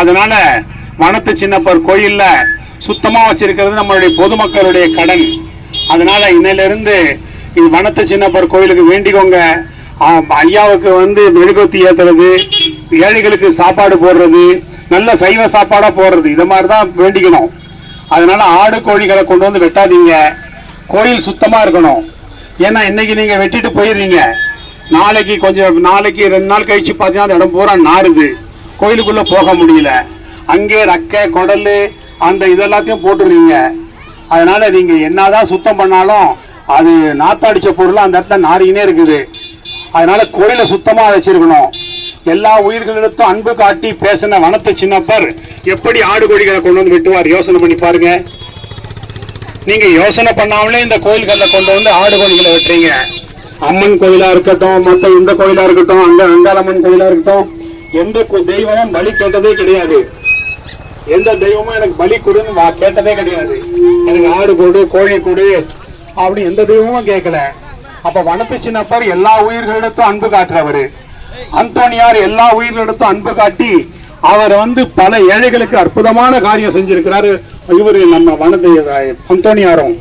அதனால வனத்து சின்னப்பர் கோயில்ல சுத்தமா வச்சிருக்கிறது நம்மளுடைய பொதுமக்களுடைய கடன். அதனால இன்னிலிருந்து இது வனத்து சின்னப்பர் கோயிலுக்கு வேண்டிக்கோங்க. ஐயாவுக்கு வந்து மெழுகுத்தி ஏத்துறது ஏழைகளுக்கு சாப்பாடு போடுறது நல்ல சைவ சாப்பாடா போடுறது இதை மாதிரி தான் வேண்டிக்கணும். அதனால ஆடு கோழிகளை கொண்டு வந்து வெட்டாதீங்க. கோயில் சுத்தமா இருக்கணும். ஏன்னா இன்னைக்கு நீங்க வெட்டிட்டு போயிடுறீங்க. நாளைக்கு கொஞ்சம் நாளைக்கு ரெண்டு நாள் கழிச்சு பார்த்தீங்கன்னா அந்த இடம் பூரா நாறுது. கோயிலுக்குள்ள போக முடியல. அங்கே ரக்கை குடல் அந்த இதெல்லாத்தையும் போட்டுருவீங்க அதனால நீங்க என்னதான் சுத்தம் பண்ணாலும் அது நாத்தடிச்ச பொருள் அந்த இடத்துல நாரினே இருக்குது. அதனால கோயிலை சுத்தமாக வச்சிருக்கணும். எல்லா உயிர்களிடத்தும் அன்பு காட்டி பேசின வனத்து சின்னப்பர் எப்படி ஆடு கோழிகளை கொண்டு வந்து விட்டுவார்? யோசனை பண்ணி பாருங்க. நீங்க யோசனை பண்ணாமலே இந்த கோயில்களில் கொண்டு வந்து ஆடு கோழிகளை வெட்டுறீங்க. அம்மன் கோயிலா இருக்கட்டும் மற்ற இந்த கோயிலா இருக்கட்டும் அங்க அங்காளம்மன் கோயிலா இருக்கட்டும் எந்த தெய்வமும் பலி கேட்டதே கிடையாது. எந்த தெய்வமும் எனக்கு பலி கொடுன்னு வா- கேட்டதே கிடையாது. எனக்கு ஆடு கொடு கோழி கொடு அப்படின்னு எந்த தெய்வமும் கேட்கல அப்ப வனத்து சின்னப்பர் எல்லா உயிர்களிடத்தும் அன்பு காட்டுறவரு. அந்தோனியார் எல்லா உயிர்களிடத்தும் அன்பு காட்டி அவர் வந்து பல ஏழைகளுக்கு அற்புதமான காரியம் செஞ்சிருக்கிறாரு. இவரு நம்ம வனத்தை அந்தோனியாரும்